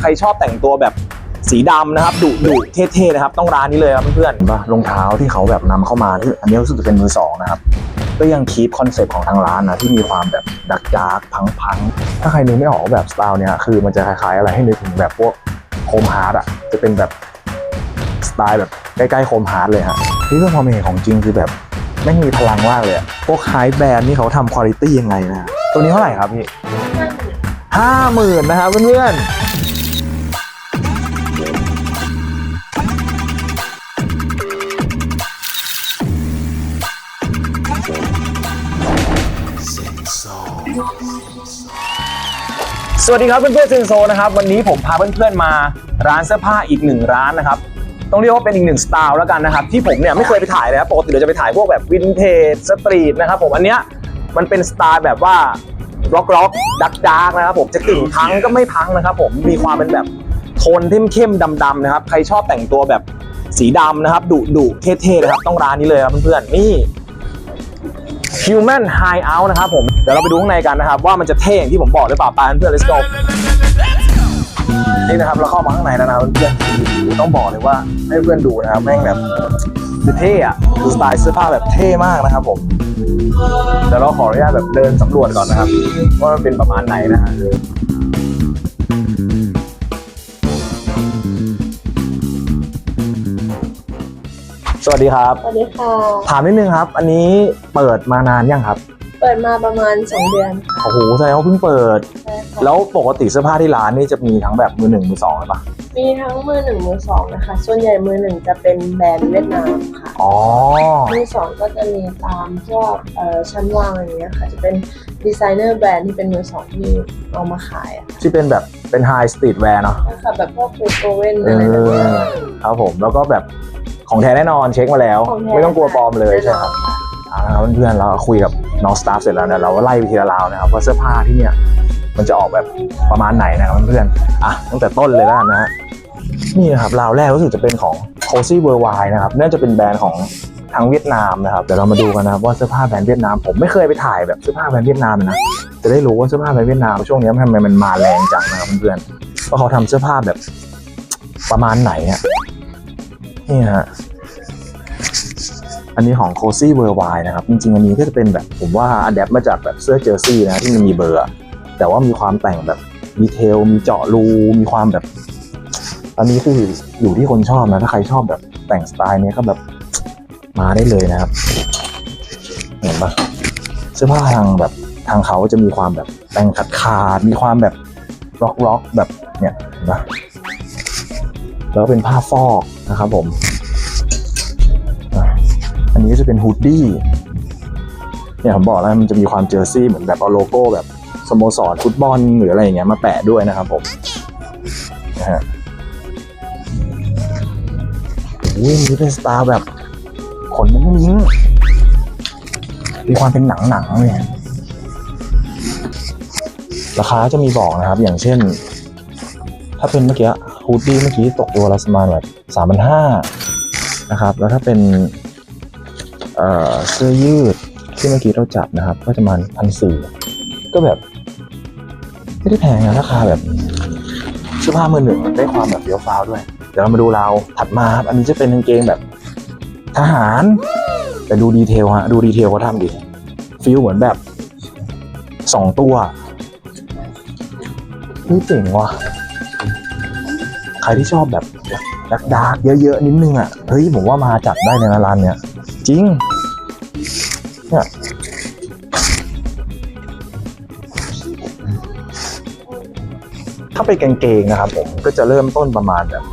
ใครชอบแต่งตัวแบบสีดำนะครับดุดุเท่ๆนะครับ ต้องร้านนี้เลยครับเพื่อนๆป่ะรองเท้าที่เขาแบบนำเข้ามาที่อันนี้รู้สึกจะเป็นมือสองนะครับก็ยังคีปคอนเซปต์ของทางร้านนะที่มีความแบบดักดาร์กพังๆ ถ้าใครนึกไม่ออกว่าแบบสไตล์เนี้ยคือมันจะคล้ายๆอะไรให้นึกถึงแบบพวกโคมฮาร์ดอะจะเป็นแบบสไตล์แบบใกล้ๆโคมฮาร์ดเลยฮะที่เรื่องความเห็นของจริงคือแบบแม่งมีพลังมากเลยอะพวกไฮแบรนด์นี่เขาทำคุณภาพยังไงนะตัวนี้เท่าไหร่ครับพี่ห้าหมื่นนะครับเพื่อนๆ สวัสดีครับเพื่อนๆเซนโซนะครับวันนี้ผมพาเพื่อนๆมาร้านเสื้อผ้าอีกหนึ่งร้านนะครับต้องเรียกว่าเป็นอีกหนึ่งสไตล์แล้วกันนะครับที่ผมเนี่ยไม่เคยไปถ่ายเลยครับปกติเราจะไปถ่ายพวกแบบวินเทจสตรีทนะครับผมอันเนี้ยมันเป็นสไตล์แบบว่าร็อกร็อกดักดักนะครับผมจะกึ่งพังก็ไม่พังนะครับผมมีความเป็นแบบโทนเข้มๆดำๆนะครับใครชอบแต่งตัวแบบสีดำนะครับดุดุเท่ๆนะครับต้องร้านนี้เลยครับเพื่อนๆนี่ Human High Out นะครับผมเดี๋ยวเราไปดูข้างในกันนะครับว่ามันจะเท่อย่างที่ผมบอกหรือเปล่าไปเพื่อนๆ let's go นี่นะครับเราเข้ามาข้างในแล้วนะครับเพื่อนๆต้องบอกเลยว่าให้เพื่อนดูนะครับแม่งแบบคือเท่อะคือสไตล์เสื้อผ้าแบบเท่มากนะครับผมเดี๋ยวเราขออนุญาตแบบเดินสำรวจก่อนนะครับ ว่ามันเป็นประมาณไหนนะฮะ วัสดีครับ สวัสดีค่ะ ถามนิดนึงครับ อันนี้เปิดมานานยังครับ เปิดมาประมาณ 2 เดือนค่ะโอ้โหแสดงว่าเพิ่งเปิด ใช่ค่ะแล้วปกติเสื้อผ้าที่ร้านนี่จะมีทั้งแบบมือหนึ่งมือสองเลยปะมีทั้งมือหนึ่งมือสองนะคะ ส่วนใหญ่มือหนึ่งจะเป็นแบรนด์เวียดนามค่ะ อ๋อ มือสองก็จะมีตามพวกเอ่อชั้นวางอะไรอย่างเงี้ยค่ะ จะเป็นดีไซเนอร์แบรนด์ที่เป็นมือสองที่เอามาขายอะค่ะที่เป็นแบบเป็นไฮสตรีทแวร์เนาะค่ะแบบพวกฟูโกเวนเออะไรแบบเนี้ยอครับผมแล้วก็แบบ ของแท้แน่นอนเช็คมาแล้ว ของแท้ ไม่ต้องกลัวปลอมเลยใช่ไหมแน่นคอรับนค่ะเอาละครับเพื่อนๆเราคุยกับน้องสตาฟเสร็จแล้วเนี่ยเราก็ไล่ไปทีละราวนะครับว่าเสื้อผ้าที่เนี่ยมันจะออกแบบประมาณไหนนะครับเพื่อนๆอะตั้งแต่ต้นเลยแล้วกันนะฮะนี่นะครับราวแรกรู้สึกจะเป็นของ Cozy Worldwide นะครับน่าจะเป็นแบรนด์ของทางเวียดนามนะครับเดี๋ยวเรามาดูกันนะครับว่าเสื้อผ้าแบรนด์เวียดนามผมไม่เคยไปถ่ายแบบเสื้อผ้าแบรนด์เวียดนามเลยนะ จะได้รู้ว่าเสื้อผ้าแบรนด์เวียดนามช่วงนี้ทำไมมันมาแรงจังนะครับเพื่อนๆว่าเขาทำเสื้อผ้าแบบประมาณไหนอะ นี่ฮะอันนี้ของ Cozy Worldwide นะครับ จริงๆ อันนี้ก็จะเป็นแบบผมว่าอัดแอปมาจากแบบเสื้อเจอร์ซี่นะที่มันมีเบอร์แต่ว่ามีความแต่งแบบดีเทลมีเจาะรูมีความแบบ อันนี้คืออยู่ที่คนชอบนะ ถ้าใครชอบแบบแต่งสไตล์นี้ก็แบบมาได้เลยนะครับ เห็นปะเสื้อผ้าทางแบบทางเขาจะมีความแบบแต่งขาดขาดมีความแบบร็อกร็อกๆแบบเนี่ยเห็นปะ แล้วก็เป็นผ้าฟอกนะครับผมอันนี้ก็จะเป็นฮูดดี้เนี่ยผมบอกแล้วมันจะมีความเจอร์ซี่เหมือนแบบเอาโลโก้แบบสโมสรฟุตบอลหรืออะไรอย่างเงี้ยมาแปะด้วยนะครับผมนะฮะอุ้ยอันนี้เป็นสไตล์แบบขนมุ้งมิ้งมีความเป็นหนังหนังๆเลยราคาจะมีบอกนะครับ อย่างเช่น ถ้าเป็นเมื่อกี้ ฮูดดี้เมื่อกี้ตกตัวละประมาณแบบสามพันห้านะครับ แล้วถ้าเป็นเอ่อเสื้อยืดที่เมื่อกี้เราจับนะครับ ก็จะประมาณพันสี่ก็แบบ ไม่ได้แพงนะราคาแบบเสื้อผ้ามือหนึ่งได้ความแบบเฟี้ยวฟ้าวด้วย เดี๋ยวเรามาดูเราถัดมาครับอันนี้จะเป็นกางเกงแบบทหาร แต่ดูดีเทลฮะดูดีเทลเขาทำดิฟิลเหมือนแบบสองตัวนี่เจ๋งว่ะ รที่ชอบแบบดักดาร์กเยอะๆนิดนึงอะเฮ้ยผมว่ามาจัดได้เลยนร้านเนี้ยจริงเนี่ยถ้าเป็นกางเกงนะครับผมก็จะเริ่มต้นประมาณแบบ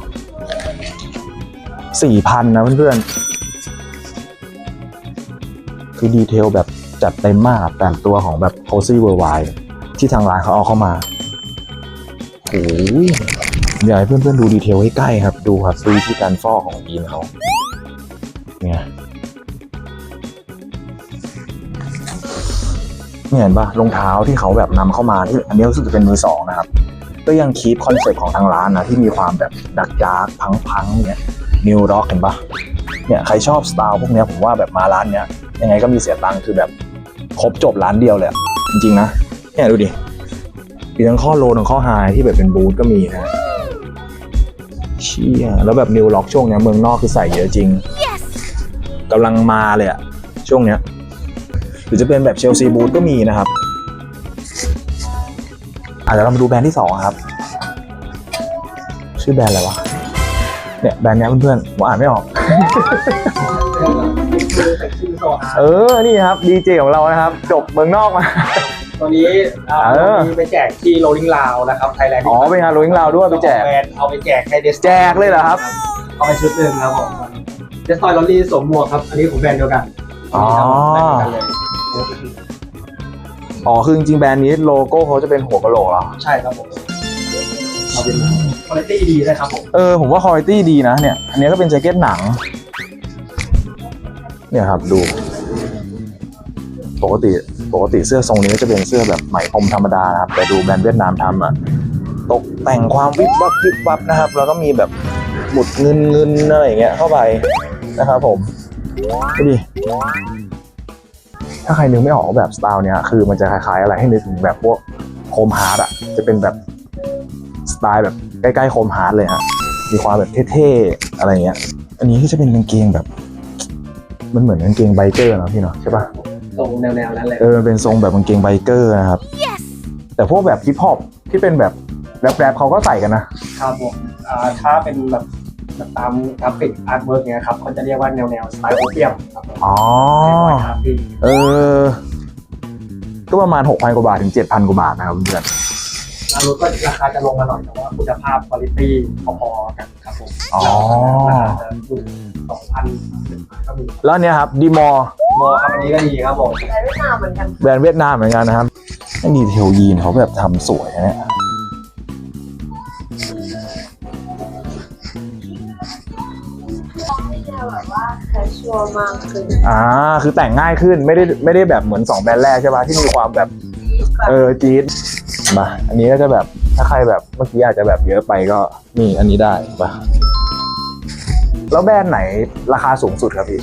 สี่พันนะเพื่อนๆ คือดีเทลแบบจัดเต็มมากแต่งตัวของแบบ Cozy Worldwide ที่ทางร้านเขาเอาเข้ามาโอ้ย อยากให้เพื่อนๆดูดีเทลให้ใกล้ครับ ดูครับดูวิธีการฟอกของยีนเขาเนี่ยเนี่ยเห็นปะรองเท้าที่เขาแบบนำเข้ามาที่อันนี้รู้สึกจะเป็นมือสองนะครับ ก็ยังคีปคอนเซ็ปต์ของทางร้านนะที่มีความแบบดักดาร์กพังๆเนี่ยนิวร็อกเห็นปะเนี่ยใครชอบสไตล์พวกเนี้ยผมว่าแบบมาร้านเนี้ยยังไงก็มีเสียตังค์คือแบบครบจบร้านเดียวเลยอะจริงๆนะเนี่ยดูดิมีทั้งข้อโลทั้งข้อไฮที่แบบเป็นบูทก็มีนะ เชี่ยแล้วแบบนิวล็อกช่วงเนี้ยเมืองนอกคือใส่เยอะจริงกำลังมาเลยอะช่วงเนี้ยหรือจะเป็นแบบเชลซีบูทก็มีนะครับอาจจะเรามาดูแบรนด์ที่สองครับ ชื่อแบรนด์อะไรวะเนี่ยแบรนด์เนี้ยเพื่อนๆผมอ่านไม่ออก เออนี่ครับดีเจของเรานะครับ จบเมืองนอกมา ตัวนี้อ่าเออตัวนี้ไปแจกที่โรลิงลาวนะครับไทยแลนด์อ๋อเป็นงานโรยงลาวด้วยไปแจก เอาไปแจกให้เดสแจกเลยเหรอครับ เอาไปชุดหนึ่งครับผมเดสตอยลอรี่สวมหมวกครับ อันนี้ของแบรนด์เดียวกันอ๋อ แบรนด์เดียวกันเลยอ๋อคือจริงๆแบรนด์นี้โลโก้เขาจะเป็นหัวกะโหลกเหรอ ใช่ครับผมเอาเป็นคุณภาพดีนะครับผม เออผมว่าคุณภาพดีนะเนี่ย อันนี้ก็เป็นแจ็คเก็ตหนัง เนี่ยครับดู ปกติ ปกติเสื้อทรงนี้ก็จะเป็นเสื้อแบบไหมพรมธรรมดานะครับ แต่ดูแบรนด์เวียดนามทำอะตกแต่งความวิบวับวิบวับนะครับ แล้วก็มีแบบหมุดเงินเงินอะไรอย่างเงี้ยเข้าไปนะครับผมดูดิถ้าใครนึกไม่ออกแบบสไตล์เนี้ยคือมันจะคล้ายๆอะไรให้นึกถึงแบบพวกโคมฮาร์ดอะจะเป็นแบบสไตล์แบบใกล้ๆโคมฮาร์ดเลยฮะมีความแบบเท่ๆอะไรเงี้ย อันนี้ก็จะเป็นกางเกงแบบ มันเหมือนกางเกงไบเกอร์นะพี่เนาะใช่ปะ ตรงแนวๆนั้นเลยเออมันเป็นทรงแบบกางเกงไบเกอร์นะครับ แต่พวกแบบฮิปฮอปที่เป็นแบบแรปๆเขาก็ใส่กันนะครับผมอ่าถ้าเป็นแบบแบบตามกราฟิกอาร์ตเวิร์กเนี้ยครับเขาจะเรียกว่าแนวแนวสไตล์โอเปียมครับผมอ๋อ ครับพี่ เออ ก็ประมาณ 6,000 กว่าบาท ถึง 7,000 กว่าบาทนะครับเพื่อน อารุก็ราคาจะลงมาหน่อยแต่ว่าคุณภาพคุณภาพพอๆกันครับผมอ๋อ ราคาจะอยู่สองพันก็มีแล้วอันเนี้ยครับดีมอโมครับอันนี้ก็ดีครับผมแต่เวียดนามเหมือนกันแบรนด์เวียดนามเหมือนกันนะครับไม่ดีเทลยีนเขาแบบทำสวยนะเนี่ยที่จะแบบว่าแคชชวลมากขึ้นอ่าคือแต่งง่ายขึ้นไม่ได้ไม่ได้แบบเหมือน2แบรนด์แรกใช่ปะที่มีความแบบแบบ เออจี๊ดมาอันนี้ก็จะแบบถ้าใครแบบเมื่อกี้อาจจะแบบเยอะไปก็นี่อันนี้ได้ปะแล้วแบรนด์ไหนราคาสูงสุดครับพี่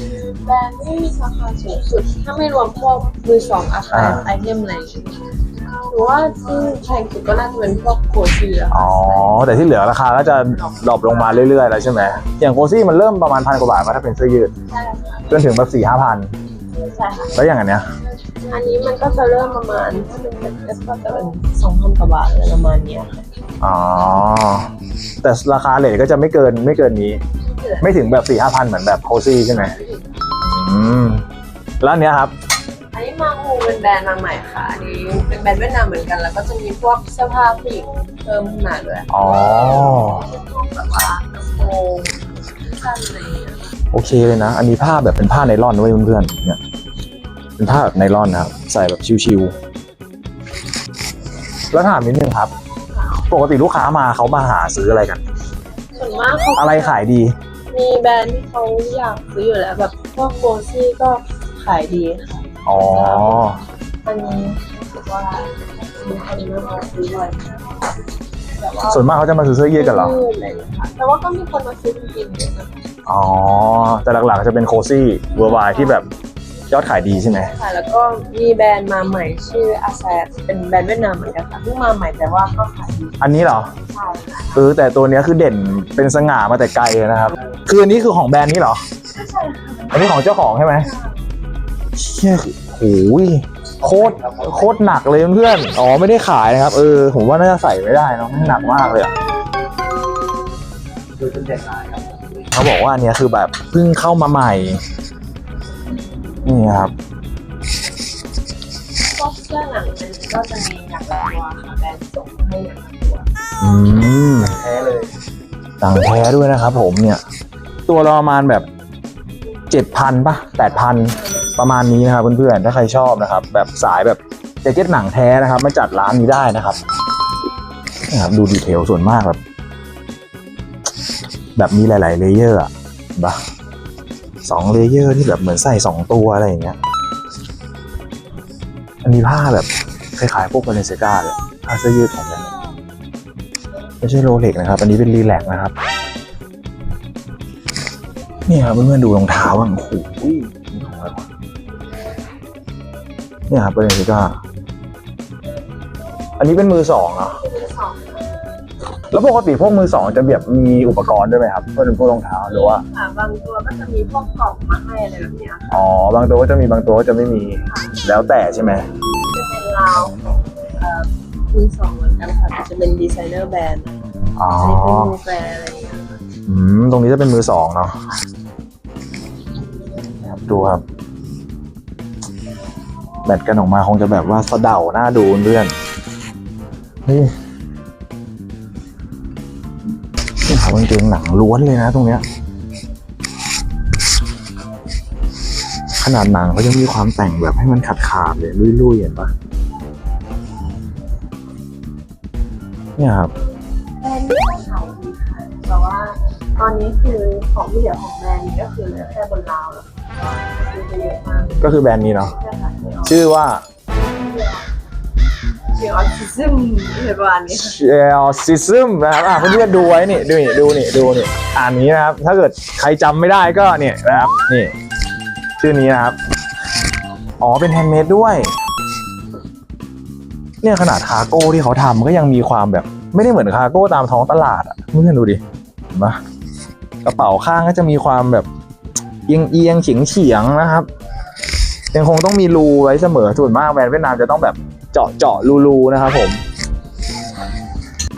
แบรนด์ที่มีราคาสูงสุด ถ้าไม่รวมพวกมือสองอาคารอ่าไอเทมอะไรอย่างเงี้ยหรือว่าที่แพงสุดก็น่าจะเป็นพวกโคชีอะอ๋อ แต่ที่เหลือราคาก็จะดรอปลงมาเรื่อยๆแล้วใช่ไหมอย่างโคซี่มันเริ่มประมาณพันกว่าบาทมาถ้าเป็นเสื้อยืดใช่ค่ะจนถึงแบบสี่ห้าพันใช่ค่ะแล้วอย่างอันเนี้ย อันนี้มันก็จะเริ่มประมาณถ้าเป็นเอสก็จะเป็นสองพันกว่าบาทอะไรประมาณเนี้ยค่ะอ๋อ แต่ราคาเลทก็จะไม่เกินไม่เกินนี้ ไม่ถึงแบบสี่ห้าพันเหมือนแบบโคซี่ใช่ไหมอืม แล้วอันเนี้ยครับ อันนี้มาฮูเป็นแบรนด์มาใหม่ค่ะอันนี้เป็นแบรนด์เวียดนามเหมือนกัน แล้วก็จะมีพวกเสื้อผ้าผู้หญิงเพิ่มขึ้นมาด้วยอ๋อพวกแบบว่ากระโปรงสั้นอะไรอย่างเงี้ยโอเคเลยนะ อันนี้ผ้าแบบเป็นผ้าไนลอนด้วยเพื่อนๆเนี่ย เป็นผ้าแบบไนลอนนะครับ ใส่แบบชิวๆแล้วถามนิดนึงครับ ปกติลูกค้ามาเขามาหาซื้ออะไรกัน ส่วนมากเขาอะไรขายดี มีแบรนด์ที่เขาอยากซื้ออยู่แล้วแบบพวกโกซี่ก็ขายดีค่ะอ๋อ อันนี้รู้สึกว่ามีคนเริ่มมาซื้อบ่อยแต่ว่าส่วนมากเขาจะมาซื้อเสื้อยืดกันเหรอยืดอะไรอย่างเงี้ยค่ะแต่ว่าก็มีคนมาซื้อจริงๆเยอะนะคะอ๋อ แต่หลักๆจะเป็นโคซี่เวอร์ไวที่แบบ ยอดขายดีใช่ไหมค่ะแล้วก็มีแบรนด์มาใหม่ชื่ออาแซเป็นแบรนด์เวียดนามเหมือนกันค่ะเพิ่งมาใหม่แต่ว่าก็ขายดีอันนี้เหรอใช่ค่ะเออแต่ตัวเนี้ยคือเด่นเป็นสง่ามาแต่ไกลเลยนะครับ คืออันนี้คือของแบรนด์นี้เหรอใช่ค่ะอันนี้ของเจ้าของใช่ไหมเชี่ยโอ้ยโคตรโคตรหนักเลยเพื่อนๆอ๋อไม่ได้ขายนะครับเออผมว่าน่าจะใส่ไม่ได้เนอะมันหนักมากเลยอะดูเป็นเด่นลายครับเขาบอกว่าอันเนี้ยคือแบบเพิ่งเข้ามาใหม่ นี่ครับพวกเสื้อหนังมันก็จะมีอย่างละตัวค่ะแบรนด์ส่งให้อย่างละตัวอืมแท้เลยต่างแท้ด้วยนะครับผมเนี่ย ตัวละประมาณแบบเจ็ดพันป่ะแปดพันประมาณนี้นะครับเพื่อนๆถ้าใครชอบนะครับ แบบสายแบบแจ็คเก็ตหนังแท้นะครับ มาจัดร้านนี้ได้นะครับนะครับดูดีเทลส่วนมากแบบ แบบมีหลาย ๆ เลเยอร์อะบะ สองเลเยอร์ที่แบบเหมือนใส่สองตัวอะไรอย่างเงี้ยอันนี้ผ้าแบบคล้ายๆพวกบาเลนเซกาเลยผ้าเสื้อยืดของมันเนี่ยไม่ใช่โรเล็กนะครับ อันนี้เป็นรีแลกนะครับนี่ครับเพื่อนๆดูรองเท้าอะโอ้โหนี่ของอะไรวะเนี่ยครับบาเลนเซกาอันนี้เป็นมือสองเหรอ แล้วปกติพวกมือสองจะแบบมีอุปกรณ์ด้วยไหมครับเพื่อนพวกรองเท้าหรือว่าค่ะบางตัวก็จะมีพวกกล่องมาให้อะไรแบบเนี้ยค่ะอ๋อบางตัวก็จะมีบางตัวก็จะไม่มี แล้วแต่ใช่ไหมจะเป็นราวของเอ่อมือสองเหมือนกันค่ะแต่จะเป็นดีไซเนอร์แบรนด์อ๋ออันนี้เป็นมูแบรนด์อะไรอย่างเงี้ยค่ะอืมตรงนี้จะเป็นมือสองเนาะครับดูครับแบตกันออกมาคงจะแบบว่าสะเดาหน้าดูเพื่อนนี่ กางเกงหนังล้วนเลยนะตรงเนี้ย ขนาดหนังเขายังมีความแต่งแบบให้มันขาดขาดๆเลยลุยๆเห็นปะเนี่ยครับแบรนด์นี้ก็ขายดีค่ะแต่ว่าตอนนี้คือของที่เหลือของแบรนด์นี้ก็คือเหลือแค่บนราวแล้วซื้อไปเยอะมากเลยก็คือแบรนด์นี้เนาะ ใช่ค่ะที่ออกชื่อว่า อออทิซึมอะไรประมาณนี้ค่ะเชลซิซึมนะครับอะเพื่อนๆดูไว้นี่ดูนี่ดูนี่ดูนี่อ่านนี้นะครับ ถ้าเกิดใครจำไม่ได้ก็เนี่ยนะครับนี่ชื่อนี้นะครับ อ๋อเป็นแฮนด์เมดด้วย เนี่ยขนาดคาร์โก้ที่เขาทำก็ยังมีความแบบ ไม่ได้เหมือนคาร์โก้ตามท้องตลาดอะเพื่อนๆดูดิเห็นปะกระเป๋าข้างก็จะมีความแบบ เอียงเอียงเฉียงเฉียงๆนะครับ ยังคงต้องมีรูไว้เสมอส่วนมากแบรนด์เวียดนามจะต้องแบบ เจาะเจาะรูๆนะครับผม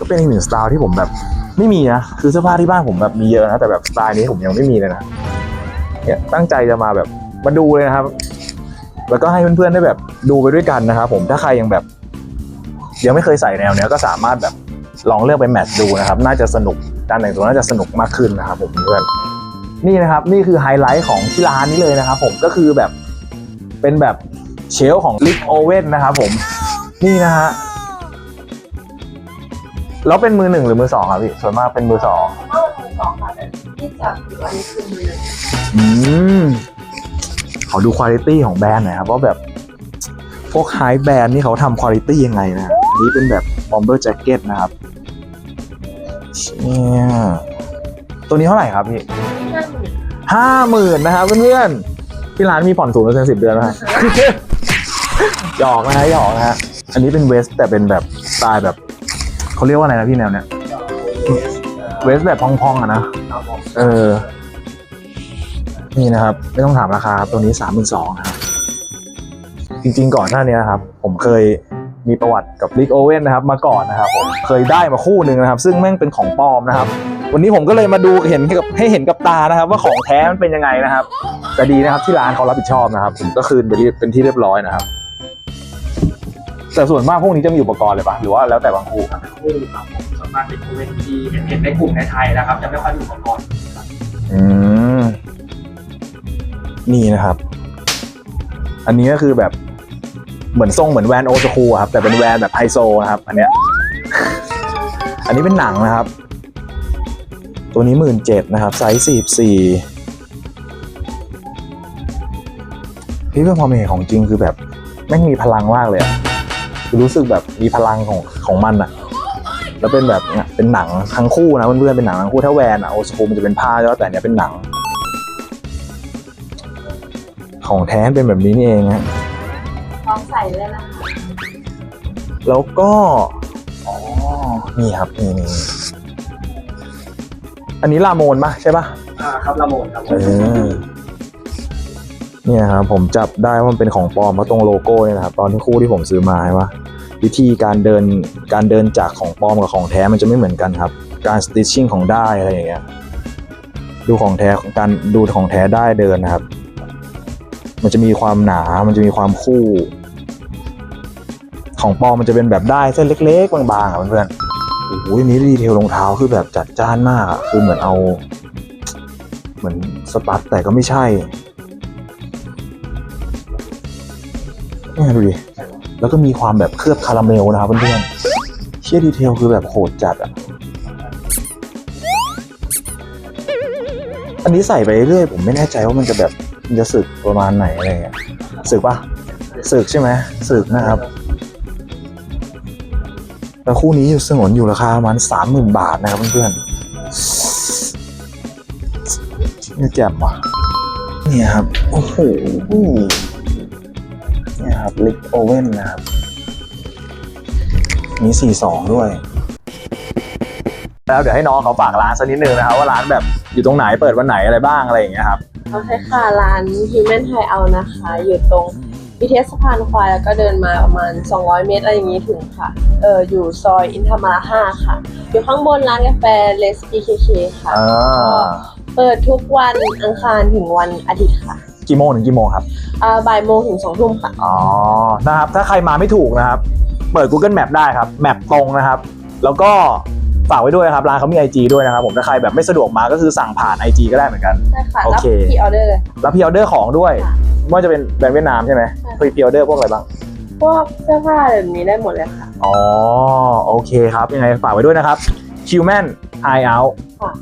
ก็เป็นอีกหนึ่งสไตล์ที่ผมแบบไม่มีนะคือเสื้อผ้าที่บ้านผมแบบมีเยอะนะแต่แบบสไตล์นี้ผมยังไม่มีเลยนะเนี่ยตั้งใจจะมาแบบมาดูเลยนะครับ แล้วก็ให้เพื่อนๆได้แบบดูไปด้วยกันนะครับผมถ้าใครยังแบบ ยังไม่เคยใส่แนวเนี้ยก็สามารถแบบลองเลือกไปแมทดูนะครับ น่าจะสนุกการแต่งตัวน่าจะสนุกมากขึ้นนะครับผมเพื่อนนี่นะครับนี่คือไฮไลท์ของที่ร้านนี้เลยนะครับผมก็คือแบบเป็นแบบเชลของลิ k โอเว่นนะครับผม นี่นะฮะแล้วเป็นมือหนึ่งหรือมือสองครับพี่ส่วนมากเป็นมือสองถ้าวันมือสองค่ะแต่ที่จับอยู่อันนี้คือมือหนึ่งอืมขอดูคุณ i t y ของแบรนด์หน่อยครับว่าแบบ พวกไฮแบรนด์นี่เขาทำคุณ i t y ยังไงนะอันนี้เป็นแบบ bomber jacket นะครับเนี่ยตัวนี้เท่าไหร่ครับพี่ห้าหมื่นห้าหมื่นนะครับเพื่อนๆที่ร้านมีผ่อนศูนย์เปอร์เซ็นต์สิบเดือนไหมฮะหยอกนะฮะหยอกนะฮะ อันนี้เป็นเวสแต่เป็นแบบสไตล์แบบเขาเรียกว่าอะไรนะพี่แนวเนี้ยเวสแบบพองๆอะนะเออ นี่นะครับ ไม่ต้องถามราคาครับตัวนี้สามหมื่นสองครับจริงๆก่อนหน้านี้นะครับ ผมเคยมีประวัติกับลิกโอเว่นนะครับมาก่อนนะครับผมเคยได้มาคู่หนึ่งนะครับ ซึ่งแม่งเป็นของปลอมนะครับ วันนี้ผมก็เลยมาดูเห็นกับให้เห็นกับตานะครับ ว่าของแท้มันเป็นยังไงนะครับ แต่ดีนะครับที่ร้านเขารับผิดชอบนะครับ ผมก็คืนไปเป็นที่เรียบร้อยนะครับ แต่ส่วนมากพวกนี้จะมีอุปกรณ์เลยปะหรือว่าแล้วแต่บางคู่คู่ครับผมส่วนมากเป็นเวนที่เห็นเห็นในกลุ่มในไทยนะครับ จะไม่ค่อยมีอุปกรณ์อืมนี่นะครับ อันนี้ก็คือแบบเหมือนทรงเหมือนแวนโอสคูครับแต่เป็นแวนแบบไฮโซนะครับ อันเนี้ย อันนี้เป็นหนังนะครับ ตัวนี้หมื่นเจ็ดนะครับ ไซส์สี่สี่พี่เพื่อนพอมาเห็นของจริงคือแบบแม่งมีพลังมากเลยอะ คือรู้สึกแบบมีพลังของของมันอะแล้วเป็นแบบเนี้ยเป็นหนังทั้งคู่นะเพื่อนๆเป็นหนังทั้งคู่ถ้าแวนอะโอสคูมันจะเป็นผ้าใช่ไหมแต่อันเนี้ยเป็นหนัง ของแท้เป็นแบบนี้นี่เองฮะพร้อมใส่เลยนะคะแล้วก็อ๋อนี่ครับนี่นี่อันนี้ลาโมนปะใช่ปะอ่าครับละโมนครับผเอมอเนี่ยครับผมจับได้ว่ามันเป็นของปลอมเพราะตรงโลโก้เนี่ยนะครับตอนที่คู่ที่ผมซื้อมาใช่ปะ วิธีการเดินการเดินจากของปลอมกับของแท้มันจะไม่เหมือนกันครับ การสติชชิ่งของได้อะไรอย่างเงี้ยดูของแท้ของการดูของแท้ได้เดินนะครับ มันจะมีความหนา มันจะมีความคู่ ของปลอมมันจะเป็นแบบได้เส้นเล็ก ๆ บางๆอะเพื่อนๆโอ้โหอันนี้ดีเทลรองเท้าคือแบบจัดจ้านมากอะคือเหมือนเอา เหมือนสตั๊ดแต่ก็ไม่ใช่เนี่ยดูดิ แล้วก็มีความแบบเคลือบคาราเมลนะครับเพื่อนๆเชี่ยดีเทลคือแบบโหดจัดอะอันนี้ใส่ไปเรื่อยผมไม่แน่ใจว่ามันจะแบบมันจะสึกประมาณไหนอะไรเงี้ยสึกปะสึกใช่ไหมสึกนะครับแล้วคู่นี้อยู่สงวนอยู่ราคาประมาณสามหมื่นบาทนะครับเพื่อนๆนี่ยแจ่มว่ะเนี่ยครับ โอ้โห ลิกโอเว่นนะครับ มีสี่สองด้วย แล้วเดี๋ยวให้น้องเขาฝากร้านสักนิดนึงนะครับว่าร้านแบบอยู่ตรงไหนเปิดวันไหนอะไรบ้างอะไรอย่างเงี้ยครับ โอเคค่ะ ร้าน Human Thai Out นะคะ อยู่ตรง BTS สะพานควายแล้วก็เดินมาประมาณ 200 เมตรอะไรอย่างนี้ถึงค่ะ เอออยู่ซอยอินธรรมารา5ค่ะ อยู่ข้างบนร้านกาแฟเลส BKK ค่ะอ่าเปิดทุกวันอังคารถึงวันอาทิตย์ค่ะ กี่โมงถึงกี่โมงครับอ่าบ่ายโมงถึงสองทุ่มค่ะ อ๋อ นะครับ ถ้าใครมาไม่ถูกนะครับ เปิด Google Map ได้ครับ แมปตรงนะครับ แล้วก็ฝากไว้ด้วยนะครับ ร้านเขามี IG ด้วยนะครับ ผม ถ้าใครแบบไม่สะดวกมาก็คือสั่งผ่าน IG ก็ได้เหมือนกันใช่ค่ะโอรับเค พีออเดอร์เลย รับพ r ออเดอร์ของด้วย ค่ะว่าจะเป็นแบรนด์เวียดนามใช่ไหมใช่พรีออเดอร์พวกอะไรบ้าง พวกเสื้อผ้าแบบนี้ได้หมดเลยค่ะ อ๋อ โอเคครับ ยังไงฝากไว้ด้วยนะครับ Human Eye Out ค่ะ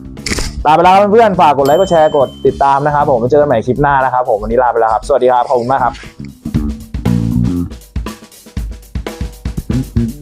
ลาไปแล้วเพื่อนฝากกดไลค์กดแชร์กดติดตามนะครับผมไปเจอกันใหม่คลิปหน้านะครับผมวันนี้ลาไปแล้วครับ สวัสดีครับขอบคุณมากครับ